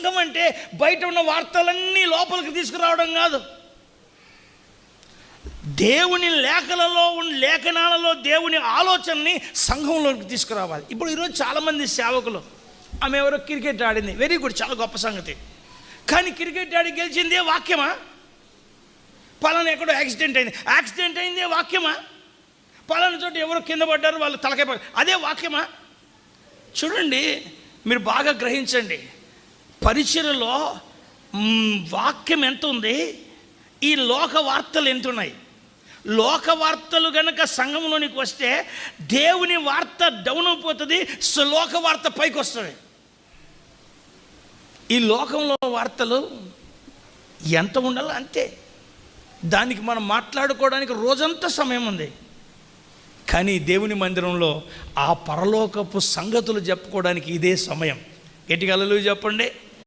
సంఘం అంటే బయట ఉన్న వార్తలన్నీ లోపలికి తీసుకురావడం కాదు. దేవుని లేఖలలో ఉన్న లేఖనాలలో దేవుని ఆలోచనని సంఘంలోకి తీసుకురావాలి. ఇప్పుడు ఈరోజు చాలామంది సేవకులు ఆమె ఎవరో క్రికెట్ ఆడింది. వెరీ గుడ్ చాలా గొప్ప సంగతి. కానీ క్రికెట్ ఆడి గెలిచిందే వాక్యమా? పలానా ఎక్కడో యాక్సిడెంట్ అయింది. యాక్సిడెంట్ అయిందే వాక్యమా? పలానా చోట ఎవరో కింద పడ్డారు వాళ్ళు తలకాయ అదే వాక్యమా? చూడండి మీరు బాగా గ్రహించండి. పరిచయలో వాక్యం ఎంత ఉంది? ఈ లోక వార్తలు ఎంత ఉన్నాయి లోక వార్తలు గనక సంఘంలోనికి వస్తే దేవుని వార్త డౌన్ అయిపోతుంది లోక వార్త పైకి వస్తుంది. ఈ లోకంలో వార్తలు ఎంత ఉండాలో అంతే. దానికి మనం మాట్లాడుకోవడానికి రోజంతా సమయం ఉంది. కానీ దేవుని మందిరంలో ఆ పరలోకపు సంగతులు చెప్పుకోవడానికి ఇదే సమయం. గట్టిగా చెప్పండి.